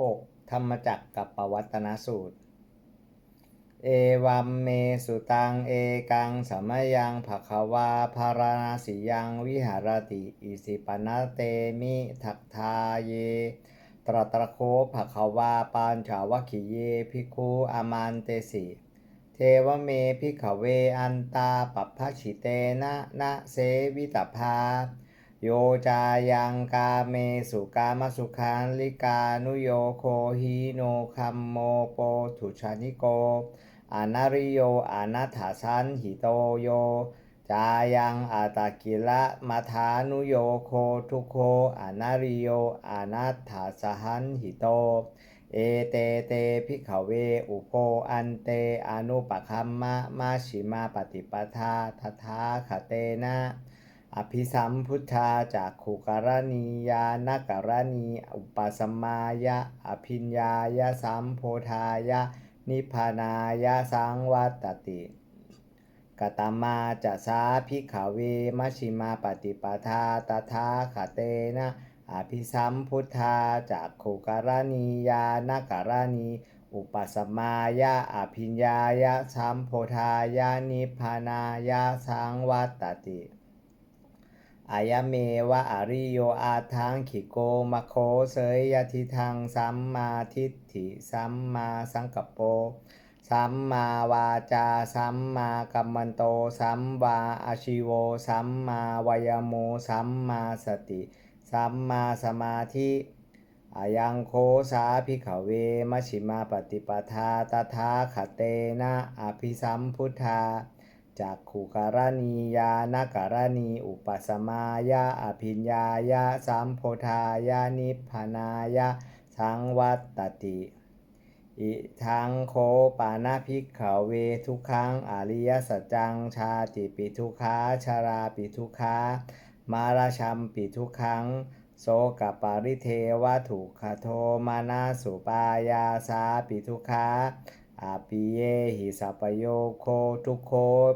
6. ธรรมจักรกับปวัตนสูตร เอวัมเมสุตัง เอกังสมยังภควาภารณาสิยังวิหารติอิสิปนาเตมิทักทาเย ตรตระโคภควาปานฉาวคิเยภิกขุอามันเตสิเทวเมภิขเวอันตาปัพพชิเตนะนะเสวิตภา โยจายังกาเมสุกามสุขันลิกานุโยโคหิโนคัมโมโปถุชานิโกอนาริโยอนาถาสันหิโตโย จายังอาตากิละมาทานุโยโคทุโคอนาริโยอนาถาสหันหิโต เอเตเตพิขเวอุโพอันเตอนุปคัมมะมาชิมาปฏิปทาทถาคเตนะ อภิสัมพุทธาจากขุกรณียานกรณีอุปสมายะ อภิญญายะสัมโพธายะ นิพพานายะสังวัตติกตมาจะสาภิขเวมชิมาปฏิปทาตถาคเตนะอภิสัมพุทธาจากขุกรณียานกรณีอุปสมายะอภิญญายะสัมโพธายะนิพพานายะสังวัตติ อายะเมวะอริโยอาทังขิโกมะโคเสยยะทิทังสัมมาทิฏฐิสัมมาสังกปโป สัมมาวาจาสัมมากัมมันโต สัมวาอาชิโว สัมมาวายโมสัมมาสติ สัมมาสมาธิอายังโคสาภิขเวมชิมาปฏิปทาตถาคเตนะอภิสัมพุทธา จากขุการณียานการณีอุปสมายะอภิญญายะสัมโพธายะนิพพานายะสังวัตติอิทังโคปานาภิกขเวทุกขังอริยสัจจังชาติปิทุกขาชาราปิทุกขามาราชัมปิทุกขังโสกปาริเทวทุกขโทมานาสุปายาสาปิทุกขา อาปิเยหิสัปโยโคทุโค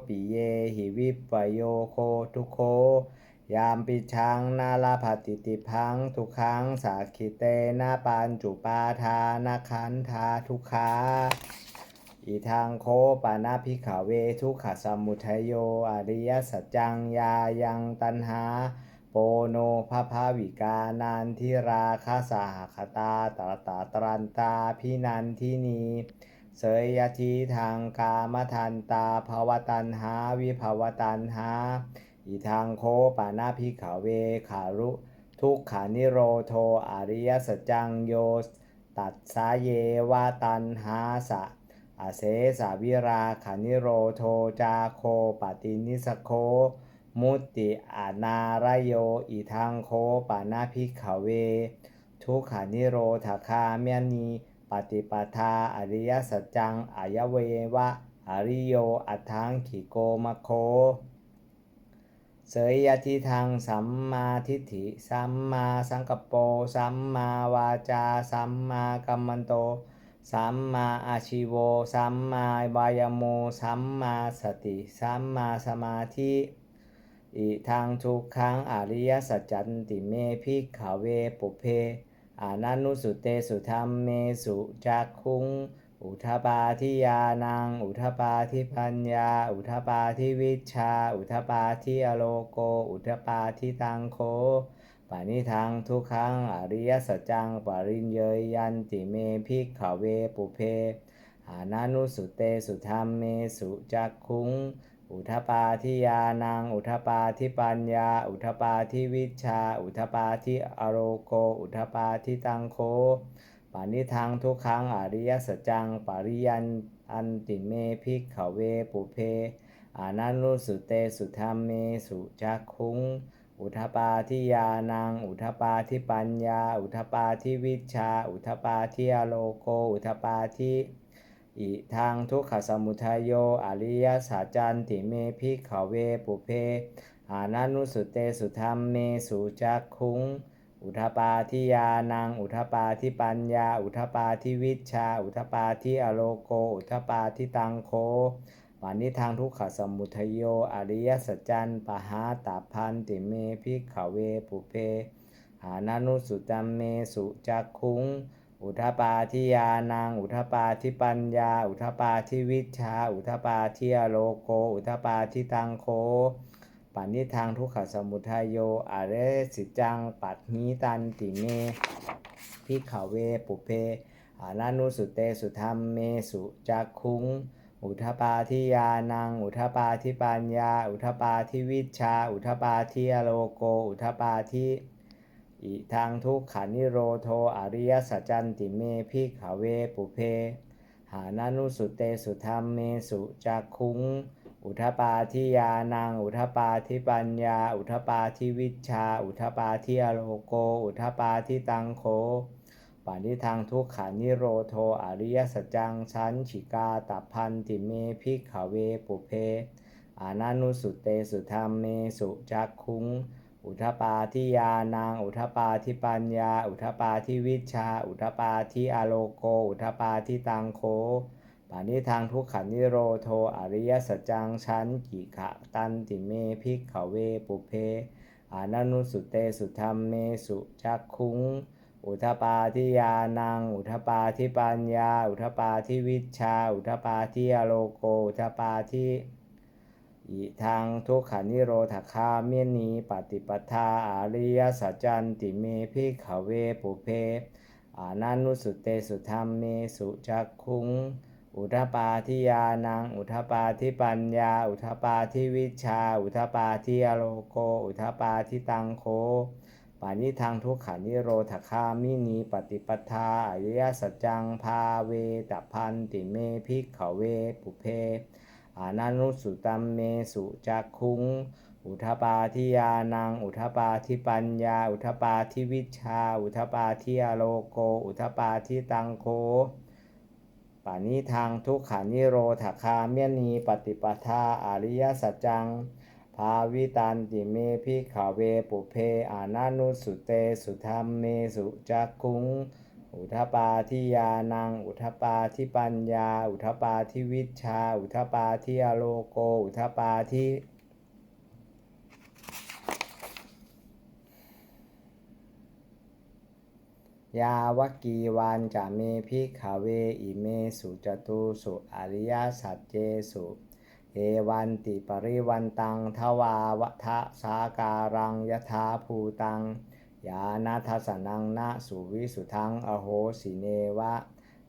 ปิเยหิวิปโยโคทุโค ยามปิชังนาลาภติติพังทุกขังสาคิเตนาปัญจุปาทานาคันธาทุกขาอีทางโคปานาภิกขเวทุกขสมุทัยโยอริยสัจจังยายังตันหา โปโนภาภาวิกานันทิราคาสาหคตาตรตาตรันตาพินันทินี เสยยทีทางกามทันตาภาวตันหาวิภาวตันหาอีทางโคปานาภิกขเวขารุทุกขานิโรโทอริยสัจจังโยตัดสาเยวาตันหาสะอาเสสาวิราขานิโรโทจาโคปตินิสโค มุติอานารโยอีทางโคปานาภิกขเว ทุกขานิโรธคาเมียนี ฏิปทาอริยสัจจังอายเววะอริโยอัทังขิโกมะโค เสยยทิทางสัมมาทิฏฐิ สัมมาสังกปโปสัมมาวาจา สัมมากัมมันโต สัมมาอาชิโว สัมมาวายโม สัมมาสติ สัมมาสมาธิอิทางทุกขังอริยสัจจันติเมพิกขเวปุเพ อานันุสุเตสุธรรมเมสุจักคุง อุทปาทิยานัง อุทปาทิปัญญา อุทปาทิวิชา อุทปาทิอโลโก อุทปาทิตังโคปานิทังทุกขังอริยสัจจังปริญเยยยันติเมพิกขเวปุเพอานานุสุเตสุธรรมเมสุจักคุง อุทปาทิยานัง อุทปาทิปัญญา อุทปาทิวิชา อุทปาทิอโรโก อุทปาทิตังโคปานิทังทุกขังอริยสัจจัง ปริยันอันติเมพิกขเวปุเพอานานุสุเตสุธรรมเมสุจักคุงอุทปาทิยานัง อุทปาทิปัญญา อุทปาทิวิชชาอุทปาทิอโลโก อุทปาทิ อิทางทุกขสมุทัยโยอริยสัจจันติเมพิกขเวปุเพ อานานุสุเตสุธรรมเมสุจักคุงอุทปาทิยานัง อุทปาทิปัญญา อุทปาทิวิชา อุทปาทิอโลโก อุทปาทิตังโคปานิทางทุกขสมุทัยโยอริยสัจจันปหาตาพันติเมพิกขเวปุเพ อานานุสุตัมเมสุจักคุง อุทปาทิยานัง อุทปาทิปัญญา อุทปาทิวิชา อุทปาทิอโลโก อุทปาทิตังโคปันิทางทุกขสมุทัยโยอะเรสิจัง ปัตหิตันติเมพิขเวปุเพอานานุสุเตสุธรรมเมสุจักคุง อุทปาทิยานัง อุทปาทิปัญญา อุทปาทิวิชา อุทปาทิอโลโก อุทปาทิ อิทางทุกขานิโรโทอริยสัจจันติเมพิขเวปุเพ หานานุสุเตสุธรรมเมสุจักคุงอุทปาทิยานัง อุทปาทิปัญญา อุทปาทิวิชา อุทปาทิอโลโก อุทปาทิตังโคปานิทางทุกขานิโรโทอริยสัจจังชันฉิกาตัพันติเมพิขเวปุเพ อานานุสุเตสุธรรมเมสุจักคุง อุทปาทิยานัง อุทปาทิปัญญา อุทปาทิวิชา อุทปาทิอโลโก อุทปาทิตังโคปานิทางทุกขันนิโรโทอริยสัจจังชันกิขะตันติเมพิกขเวปุเพอานานุสุเตสุธรรมเมสุจักคุงอุทปาทิยานัง อุทปาทิปัญญา อุทปาทิวิชา อุทปาทิอโลโก อุทปาทิ อิทางทุกขานิโรธคาเมนีปฏิปทาอาริยสัจจันติเมพิขเวปุเพอานานุสุเตสุธรรมเมสุจักคุง อุทปาทิยานัง อุทปาทิปัญญา อุทปาทิวิชา อุทปาทิอโลโก อุทปาทิตังโคปานิทางทุกขานิโรธคามินีปฏิปทาอริยสัจจังพาเวตพันติเมพิขเวปุเพ อานานุสุตัมเมสุจักคุง อุทปาทิยานัง อุทปาทิปัญญา อุทปาทิวิชา อุทปาทิอโลโก อุทปาทิตังโคปานิทางทุกขานิโรธคาเมนีปฏิปทาอริยสัจจัง ภาวิตันติเมพิขเวปุเพอานานุสุเตสุธรรมเมสุจักคุง อุทปาทิยานัง อุทปาทิปัญญา อุทปาทิวิชา อุทปาทิอโลโก อุทปาทิยาวกีวันจะเมพิขเวอิเมสุจตุสุอริยสัจเจสุเอวันติปริวันตังทวาวะทะสาการังยถาภูตัง ยานาทัสนังนะสุวิสุทังอโหสิเนวะ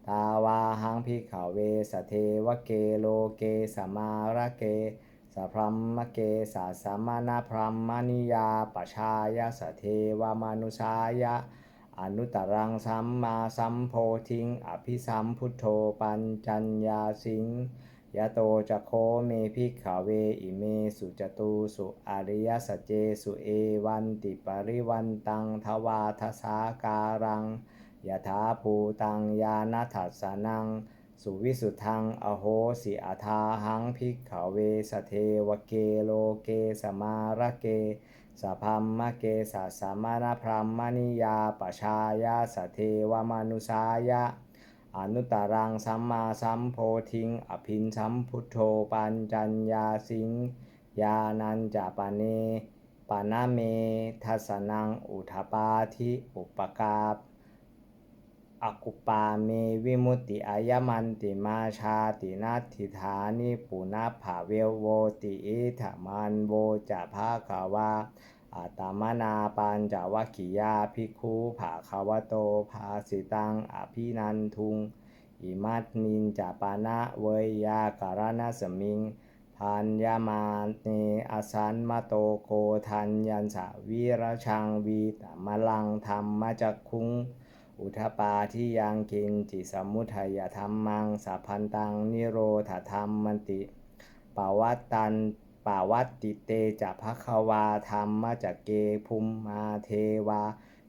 ตาวาหังพิขเวสเทวเกโลเกสมาระเกสัพรัมมะเกสัสมานาพรัมมณิยาปชายสเทวมนุชายะ อนุตตรังสัมมาสัมโพธิง อภิสัมพุทโธปัญจัญญาสิง ยะโตจะโคเมพิกขเวอิเมสุจตุสุอริยสัจเจสุเอวันติปริวันตังทวาทสาการังยถาภูตังยานัทัสนัง สุวิสุทังอโหสิอาทาหังพิกขเวสเทวเกโลเกสมาระเกสัพพัมมะเกสัสสามานพรหมณิยาปชายาสเทวมนุสายะ อนุตตรังสัมมาสัมโพธิง อภินสัมพุทโธปัญจัญญาสิงยานันจะปะเนปานาเมทัสสนังอุทปาทิอุปกาปอกุปาเมวิมุตติอายมันติมาชาตินัติธานิปุณภาเวโวติอิธมันโวจะภาคาวา อาตามนาปัญจวัคคียาภิกขุภาคาวโตภาสิตังอภินันทุง อิมัตมินจปานะเวยยาการณสมิงพันยามาเนอสันมาโตโกทันยันสาวีรชังวีตมลังธรรมจักคุง อุทปาที่ยังกินจิสมุทัยธรรมังสัพพันตังนิโรธธรรมมันติปาวัตตัน ปาวัตติเตจะภควาธรรมจักเกภุมมาเทวา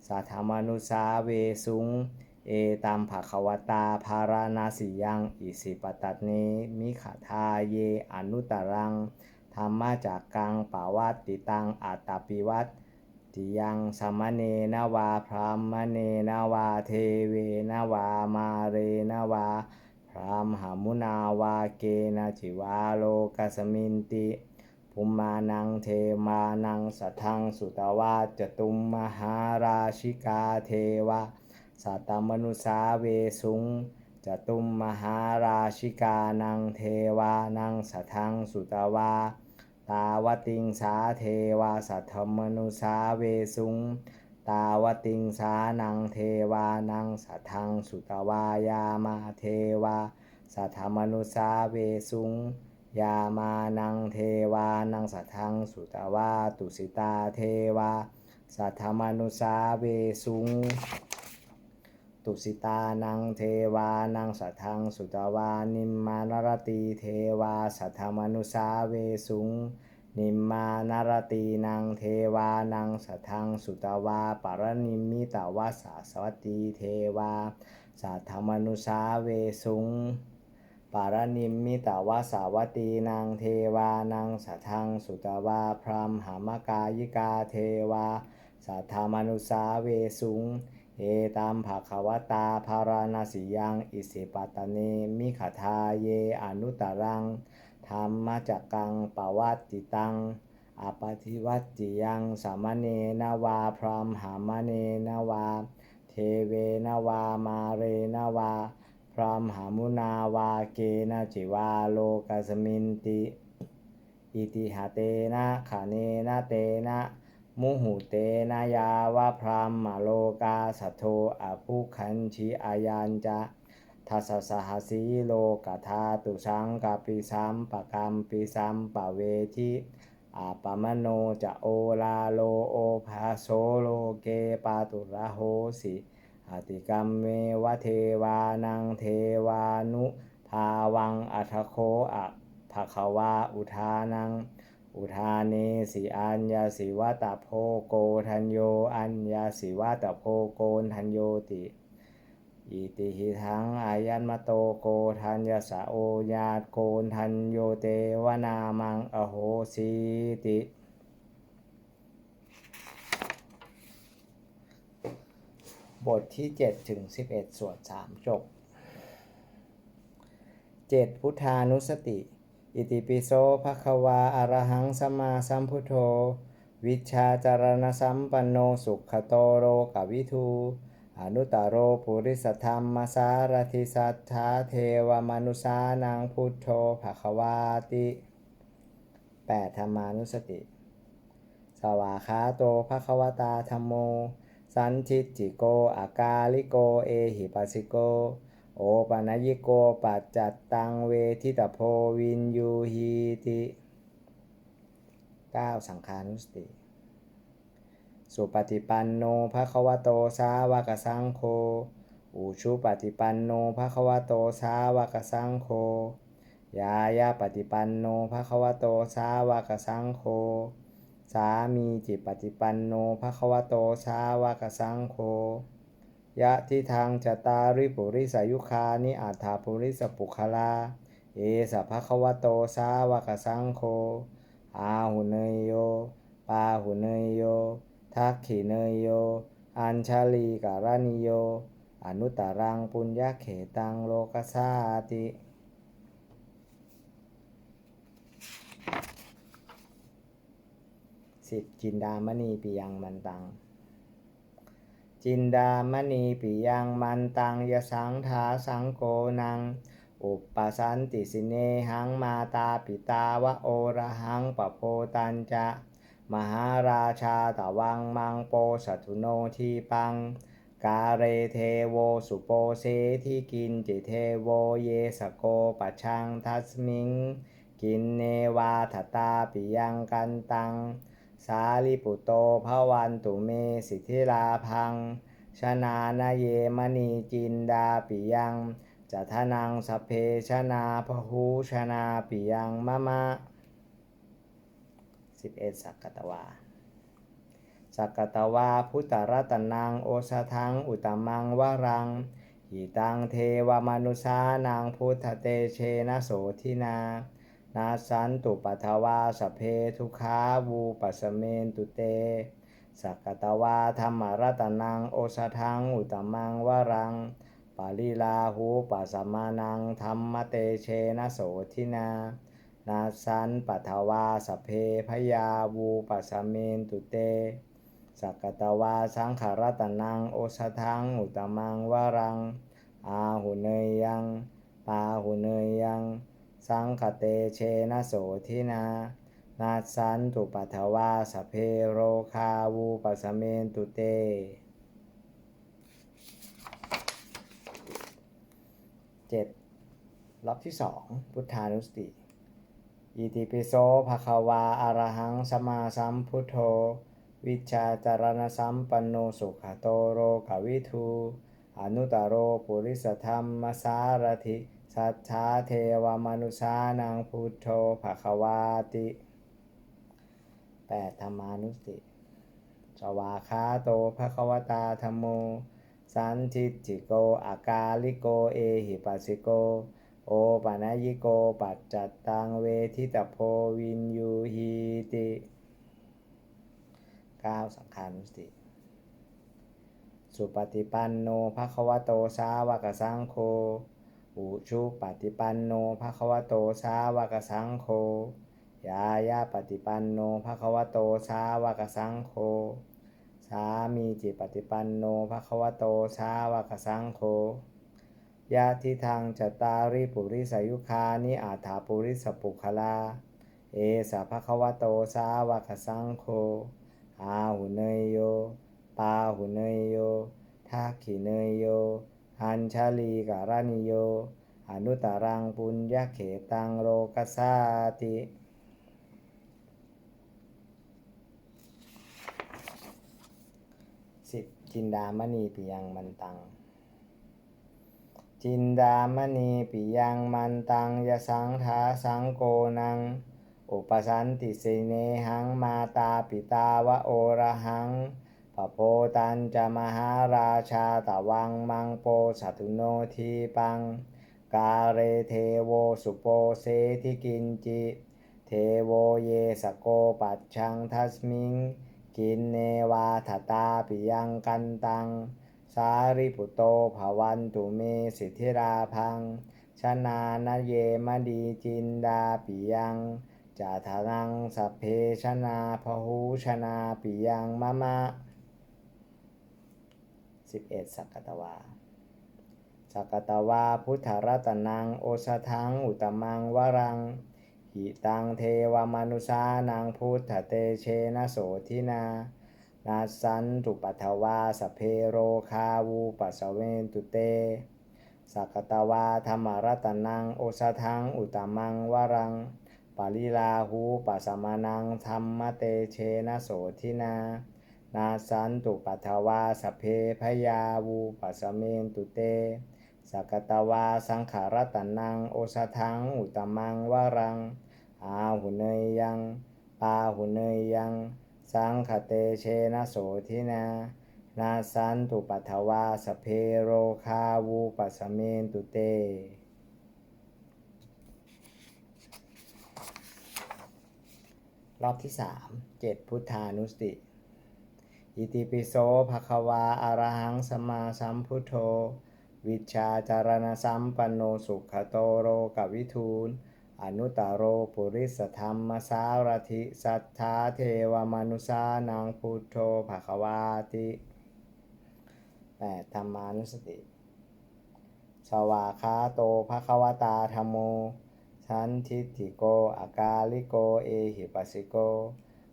สัทธมนุสาเวสุง เอตัมภควตาภาราณาสิยังอิสิปตัตเนมิขทาเยอนุตรังธรรมจากกังปาวัตติตังอัตตปิวัตติยังสมเนนวาพรามเนนวาเทเวนวามาเรนวาพรามหามุนาวาเกนะจิวาโลกัสมินติ ภูมานังเทมานังสัทธังสุตวาจตุมมหาราชิกาเทวะสัตตมนุสาเวสุงจตุมมหาราชิกานังเทวานังสัทธังสุตวาตาวติงสาเทวาสัทธมนุสาเวสุงตาวติงสานังเทวานังสัทธังสุตวายามาเทวาสัทธมนุสาเวสุง ยามานังเทวานังสัทธังสุตวาตุสิตาเทวาสัทธมนุสาเวสุง ตุสิตานังเทวานังสัทธังสุตวานิมมานรตีเทวาสัทธมนุสาเวสุงนิมมานารตีนังเทวานังสัทังสุตวาปรนิมิตาวาสาสวัตตีเทวาสัทธมนุสาเวสุง ปารนิมมิตวาสาวัตตีนางเทวานังสัทังสุตวาพรามหามกายิกาเทวา สัทธามนุสาเวสุง เอตามภาควตาภาราณสิยัง อิสิปตเนมิขทาเยอนุตรังธรรมจักกังปวัตติตังอปฏิวัติยังสามเณนวาพรามหามเณนวา เทเวนวามาเรนวา รามหามุนาวาเกนะจิวาโลกัสมินติอิติหาเตนะขาเนนะเตนะมุหุเตนะยาวะพรามมาโลกาสัทโทอภุคันชิอายันจะทัสสะสหสีโลกธาตุสังกาปิสัมปะกัมปิสัมปะเวทิอาปมโนจะโอลาโลโอภาโสโลเกปาตุระโหสิ อติกรรมเมวะเทวานังเทวานุภาวังอัทโคอะภะคะวาอุทานัง อุทาเนสิอัญญาสิวะตะโพโกทันโยอัญญาสิวะตะโพโกนทันโยติอิติหิทังอายันมะโตโกทันยสะโอญาตโกนทันโยเตวนามังอโหสิติ บทที่ 7 ถึง 11ส่วน3จบ 7. พุทธานุสติ อิติปิโสภะคะวาอะรหังสมาสัมพุทโธ วิชาจารณสัมปันโนสุขโตโรกวิทู อนุตตรโรปุริสธรรมสารทิสัทธาเทวมนุสานังพุทโธภะคะวาติ 8. ธรรมานุสติ สวาคาโตภะคะวตาธรรมโม สันทิจิโก อากาลิโก เอหิปัสสิโก โอปะนยิโก ปัจจัตตังเวทิตาโพวินยูหีติ 9. สังขานุสติ สุปฏิปันโนภะคะวะโตสาวกสังโฆ อุชุปฏิปันโนภะคะวะโตสาวกสังโฆ ยายาปฏิปันโนภะคะวะโตสาวกสังโฆ สามีจิปฏิปันโนภะคะวะโตสาวกสังโฆยะทิทางจตาริปุริสายุคานิอัฏฐาปุริสปุคลา เอสภะคะวะโตสาวกสังโฆอาหุเนยโย ปาหุเนยโย ทักขิเนยโย อัญชาลีการณิโย อนุตตรังปุญญเขตังโลกสาติ สิบจินดามณีปิยังมันตัง จินดามณีปิยังมันตังยสังทาสังโกนัง อุปสันติสิเนหังมาตาปิตาวะโอระหังปะโพตันจะ มหาราชาตะวังมังโปสัตุโนทีปัง กาเรเทโวสุโปเสที่กินจิเทโวเยสโกปะชังทัสมิงกินเนวาทตาปิยังกันตัง สาลิปุโตภวันตุเมสิทธิลาพัง ชนานาเยมณีจินดาปิยังจัทนังสเพชนาพหูชนาปิยังมะมะ 11. สักกตวาสักกตวาพุทธรัตนังโอสทังอุตมังวรังหิตังเทวมนุสานังพุทธเตเชนะโสทินา นาสันตุปัทวาสเพทุขาวูปัสเมนตุเต สักตวาธรรมรัตนังโอสทังอุตมังวรัง ปาลิลาหูปัสมานังธรรมเตเชนะโสทินา นาสันปัทวาสเพพยาวูปัสเมนตุเต สักตวาสังขารตนังโอชทังอุตมังวรัง อาหุเนยัง ปาหุเนยยัง สังคเตเชนะโสทินา นาสันตุปัทวาสเพโรคาวูปัสเมนตุเต เจ็ดรอบที่สองพุทธานุสติ อิติปิโสภะคะวาอะรหังสมาสัมพุทโธ วิชาจารณสัมปันโนสุขโตโรกวิทูอนุตตโรปุริสธรรมสารถิ สัทธาเทวมนุษานังพุทโธภะควาติแปดธรรมานุสติ สวาคาโตภะควตาธรรมโม สันทิฏฐิโก อากาลิโก เอหิปัสสิโก โอปะนะยิโก ปัจจัตตังเวทิตโพวินยูหีติเก้าสังขานุสติ สุปฏิปันโนภะควโตสาวกสังโฆ อุชุปฏิปันโนภะคะวะโตสาวกสังโฆยายาปฏิปันโนภะคะวะโตสาวกสังโฆสามีจิปฏิปันโนภะคะวะโตสาวกสังโฆยะทิทางจตาริปุริสายุคานิอาถาปุริสปุคลา เอสะภะคะวะโตสาวกสังโฆอาหุเนยโย ปาหุเนยโยทักขิเนยโย อัญชาลีการานิโย อนุตตรังปุญญเขตังโลกัสสาติสิบจินดามณีปิยังมันตัง จินดามณีปิยังมันตังยสังทาสังโกนัง อุปสันติเสเนหังมาตาปิตาวะโอระหัง ปโพตันจะมหาราชาตะวังมังโปสัตุโนทีปัง กาเรเทโวสุโปเสทิกินจิ เทโวเยสโกปัจชังทัสมิง กินเนวาทตาปิยังกันตัง สาริปุโตภวันตุเมสิทธิราพัง ชนานเยมดีจินดาปิยังจาทานังสัพเพชนาพหูชนาปิยังมะมะ สิบเอ็ดสักกตวาสักกตวาพุทธรัตนังโอสทัง อุตมังวรัง หิตังเทวมนุษานังพุทธเตเชนะโสทินา นาสันตุปัทวาสเพโรคาวูปัสเวนตุเตสักกตวาธรรมรัตนังโอสทัง อุตมังวรังปาลิลาหูปัสมานังธรรมเตเชนะโสทินา นาสันตุปัทวาสเพพยาวูปัสเมนตุเตสักตวาสังขารตันังโอสทังอุตมังวรัง อาหุเนยยังปาหุเนยยัง สังคเตเชนะโสทินา นาสันตุปัทวาสเพโรคาวูปัสเมนตุเตรอบที่สามเจ็ดพุทธานุสติ อิติปิโสภะคะวาอะระหังสมาสัมพุทโธ วิชาจารณสัมปันโนสุขโตโรกวิทูล อนุตตโรปุริสธรรมสารถิสัทธาเทวมนุษานังพุทโธภะคะวาติแปดธรรมานุสติ สวาคาโตภะคะวตาธรรมโมสันทิฏฐิโก อากาลิโก เอหิปัสสิโก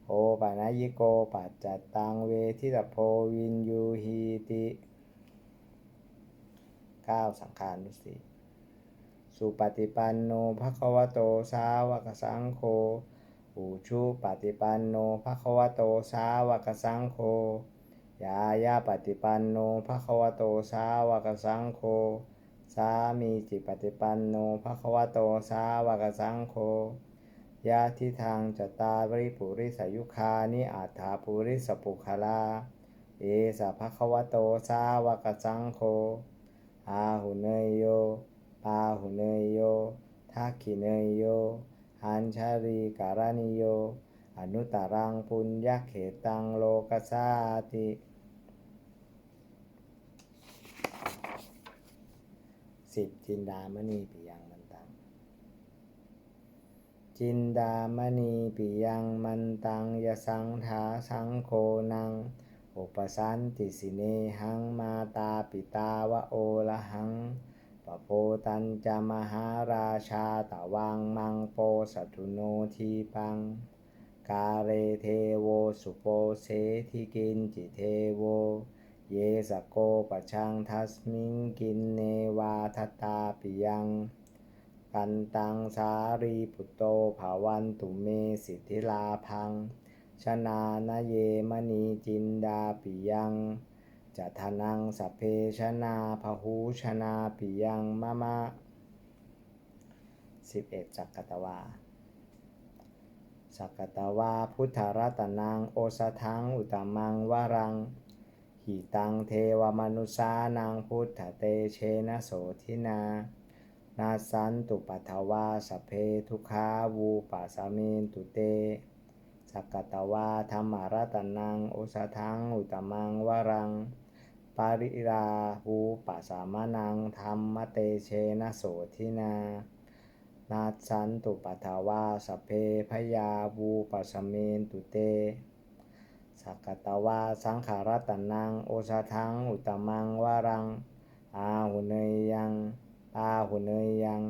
โอปะนะยิโกปัจจัตตังเวทิตโพวินยูหีติเก้าสังขานุสติสุปฏิปันโนภะคะวะโตสาวกสังโฆอุชุปฏิปันโนภะคะวะโตสาวกสังโฆยายาปฏิปันโนภะคะวะโตสาวกสังโฆสามีจิปฏิปันโนภะคะวะโตสาวกสังโฆ ยะทิทางจตาริปุริสายุคานิอาถาปุริสปุคลา เอสะภควโตสาวกสังโฆอาหุเนยโยปาหุเนยโยทักขิเนยโยอัญชารีการานิโย อนุตตรังปุญญเขตังโลกัสสาติสิบจินดามณีปิ จินดามณีปิยังมันตังยสังทาสังโคนัง อุปสันติสิเนหังมาตาปิตาวะโอละหังปโพตันจามหาราชาตะวังมังโปสัตุโนทีปัง กาเรเทโวสุโปเสทิกินจิเทโว เยสะโกปะชังทัสมิงกินเนวาทตาปิยัง กันตังสารีปุตโตภาวันตุเมสิทธิลาพังชนานาเยมณีจินดาปิยังจะทนังสัพเพชนาพหูชนาปิยังมะมะสิบเอ็ดจักกตวาสักกตวาพุทธรัตนังโอสทังอุตมังวารัง หิตังเทวมนุสานังพุทธเตเชนะโสทินา นาสันตุปัทวาสเพทุขาวูปัสสามินตุเตสักกตวาธรรมารัตนังโอสทังอุตมังวรัง ปาริราหูปัสสามานังธรรมเตเชนะโสทินานาสันตุปัทวาสเพพยาวูปัสสเมนตุเตสักกตวาสังขารตนังโอสทังอุตมังวารัง อาหุเนยยัง อาหุเนยยัง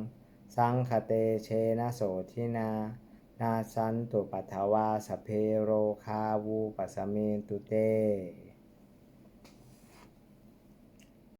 สังคเตเชนะโสทินา นาสันตุปัทวาสเพโรคาวูปัสสเมนตุเต